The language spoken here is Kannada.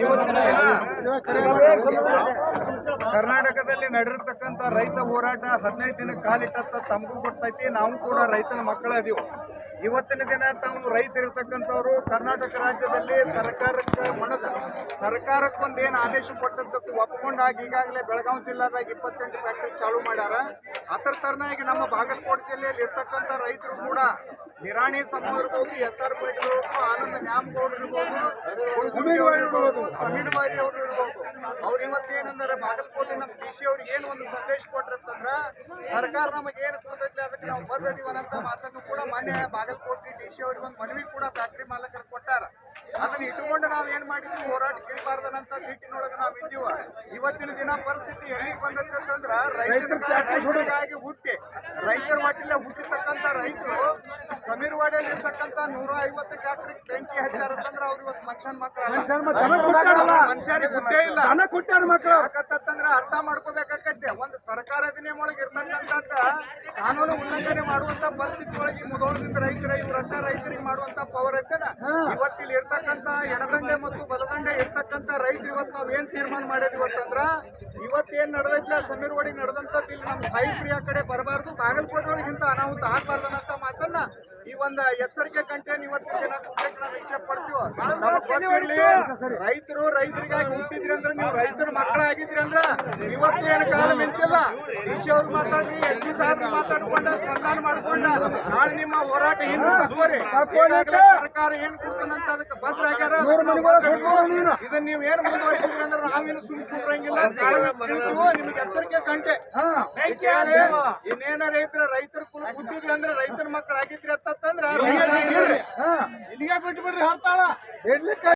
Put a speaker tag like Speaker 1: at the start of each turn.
Speaker 1: ಇವತ್ತಿನ ದಿನ ಕರ್ನಾಟಕದಲ್ಲಿ ನಡೆದಿರ್ತಕ್ಕಂಥ ರೈತ ಹೋರಾಟ ಹದಿನೈದು ದಿನ ಕಾಲಿಟ್ಟತ್ತ ತಮಗೂ ಗೊತ್ತೈತಿ ನಾವು ಕೂಡ ರೈತನ ಮಕ್ಕಳ ಅದೀವು ಇವತ್ತಿನ ದಿನ ತಾವು ರೈತರಿರ್ತಕ್ಕಂಥವ್ರು ಕರ್ನಾಟಕ ರಾಜ್ಯದಲ್ಲಿ ಸರ್ಕಾರಕ್ಕೆ ಮನದ ಸರ್ಕಾರಕ್ಕೊಂದು ಏನು ಆದೇಶ ಕೊಟ್ಟದ್ದಕ್ಕೆ ಒಪ್ಕೊಂಡಾಗ ಈಗಾಗಲೇ ಬೆಳಗಾವಿ ಜಿಲ್ಲಾದಾಗ ಇಪ್ಪತ್ತೆಂಟು ಫ್ಯಾಕ್ಟ್ರಿ ಚಾಲೂ ಮಾಡ್ಯಾರ. ಅದರ ತರನಾಗಿ ನಮ್ಮ ಬಾಗಲಕೋಟೆ ಜಿಲ್ಲೆಯಲ್ಲಿ ಇರ್ತಕ್ಕಂಥ ರೈತರು ಕೂಡ ನಿರಾಣಿ ಸಮ ಇರ್ಬೋದು ಎಸ್ ಆರ್ ಪೇಟೆ ಆನಂದ ನ್ಯಾಮಗೌಡ ಇರ್ಬೋದು ಅವ್ರು ಇರ್ಬೋದು ಬಾರಿ ಅವರು ಇರ್ಬೋದು ಅವ್ರು ಇವತ್ತೇನಂದ್ರೆ ಬಾಗಲಕೋಟೆ ನಮ್ಮ ಡಿ ಸಿ ಅವ್ರಿಗೆ ಏನು ಒಂದು ಸಂದೇಶ ಕೊಟ್ಟಿರ್ತಂದ್ರ ಸರ್ಕಾರ ನಮಗೆ ಏನು ಕೊಡ್ತೈತಿ ಅದಕ್ಕೆ ನಾವು ಬದ್ಧದೀವನಂತ ಮಾತನ್ನು ಕೂಡ ಮಾನ್ಯ ಬಾಗಲಕೋಟೆ ಡಿ ಸಿ ಅವ್ರಿಗೆ ಒಂದು ಮನವಿ ಕೂಡ ಫ್ಯಾಕ್ಟ್ರಿ ಮಾಲಕರು ಕೊಟ್ಟಾರ. ಅದನ್ನ ಇಟ್ಟುಕೊಂಡು ನಾವು ಏನ್ ಮಾಡಿದ್ವಿ? ಹೋರಾಟ ಕೇಳಬಾರ್ದನಂತ ನಿಟ್ಟಿನೊಳಗೆ ನಾವು ಇದ್ದೀವ. ಇವತ್ತಿನ ದಿನ ಪರಿಸ್ಥಿತಿ ಎಲ್ಲಿಗೆ ರೈತರ ರೈತರಿಗಾಗಿ ಹುಟ್ಟಿ. ರೈತರ ಮಟ್ಟಿಲ್ಲ ರೈತರು ಇರ್ತಕ್ಕಂಥ ನೂರ ಐವತ್ತು ಟ್ರ್ಯಾಕ್ಟರ್ ಬೆಂಕಿ ಹಚ್ಚಾರ ಅಂತಂದ್ರ ಅವ್ರು ಇವತ್ತು ಮನುಷ್ಯನ ಮಕ್ಕಳು ಮನುಷ್ಯರಿಗೆ ಇಲ್ಲ ಯಾಕಂತಂದ್ರ ಅರ್ಥ ಮಾಡ್ಕೋಬೇಕಾಗತ್ತೆ. ಒಂದು ಸರ್ಕಾರ ಅಧಿನಿಯಮ ಒಳಗೆ ಇರ್ತಕ್ಕಂಥದ್ದ ಕಾನೂನು ಉಲ್ಲಂಘನೆ ಮಾಡುವಂತ ಪರಿಸ್ಥಿತಿ ಒಳಗೆ ಮುದೋಳದಿಂದ ರೈತರ ಇವ್ರಂತ ರೈತರಿಗೆ ಮಾಡುವಂತ ಪವರ್ ಐತೆನ? ಇವತ್ತಿಲ್ಲಿ ಇರ್ತಕ್ಕಂಥ ಎಡದಂಡೆ ಮತ್ತು ಬಲದಂಡೆ ಇರ್ತಕ್ಕಂಥ ರೈತರು ಇವತ್ತು ನಾವು ಏನ್ ತೀರ್ಮಾನ ಮಾಡಿದ್ವಿ ಇವತ್ತಂದ್ರ ಇವತ್ತೇನ್ ನಡೆದೈತಿಲ್ಲ ಸಮೀರ್ ನಡೆದಂಥದ್ದು ಇಲ್ಲಿ ನಮ್ಮ ಸಾಯಿ ಪ್ರಿಯ ಕಡೆ ಬರಬಾರ್ದು. ಬಾಗಲಕೋಟೆ ಒಳಗಿಂತ ಅನಾಹುತ ಈ ಒಂದು ಎಚ್ಚರಿಕೆ ಕಂಟೇನ್ ಇವತ್ತಿನ ದಿನ ಕೊಡ್ಲಿಕ್ಕೆ ನಾವು ಇಚ್ಛೆ ಪಡ್ತೀವಿ ರೈತರು ರೈತರಿಗಾಗಿ ಹುಟ್ಟಿದ್ರಿ ಅಂದ್ರೆ ನೀವು ರೈತರ ಮಕ್ಕಳಾಗಿದ್ರಿ ಅಂದ್ರ ಇವತ್ತು ಏನು ಕಾಲ ಮಿಂಚಿಲ್ಲ? ಈಶಿ ಅವ್ರು ಮಾತಾಡ್ರಿ ಎಸ್ ಪಿ ಮಾತಾಡ್ಕೊಂಡ ಸಂಧಾನ ಮಾಡ್ಕೊಂಡ ನಾಳೆ ನಿಮ್ಮ ಹೋರಾಟ ಹಿಂದೆ ತಗೋರಿ ಸರ್ಕಾರ ಏನ್ ಕೊಡ್ತಾನಂತ ಅದಕ್ಕೆ ಭದ್ರ ಆಗ್ಯಾರ. ಇದನ್ನ ನೀವು ಏನ್ ಮುಂದುವರಿಸಿದ್ರಿ ಅಂದ್ರೆ ನಾವೇನು ಸುಮ್ ಕುಂಡ್ರಂಗಿಲ್ಲ. ನಿಮ್ಗೆ ಎಚ್ಚರಿಕೆ ಕಂಟೆ. ಇನ್ನೇನ ರೈತರ ರೈತರ ಕುಲ ಹುಟ್ಟಿದ್ರಿ ಅಂದ್ರೆ ರೈತರ ಮಕ್ಕಳಾಗಿದ್ರಿ ಅಂತಂದ್ರ ರೈತರಾಗಿರ್ರಿ.
Speaker 2: ಇಲ್ಲಿಗೆ ಬಿಟ್ಟು ಬಿಡ್ರಿ ಹರ್ತಾಳ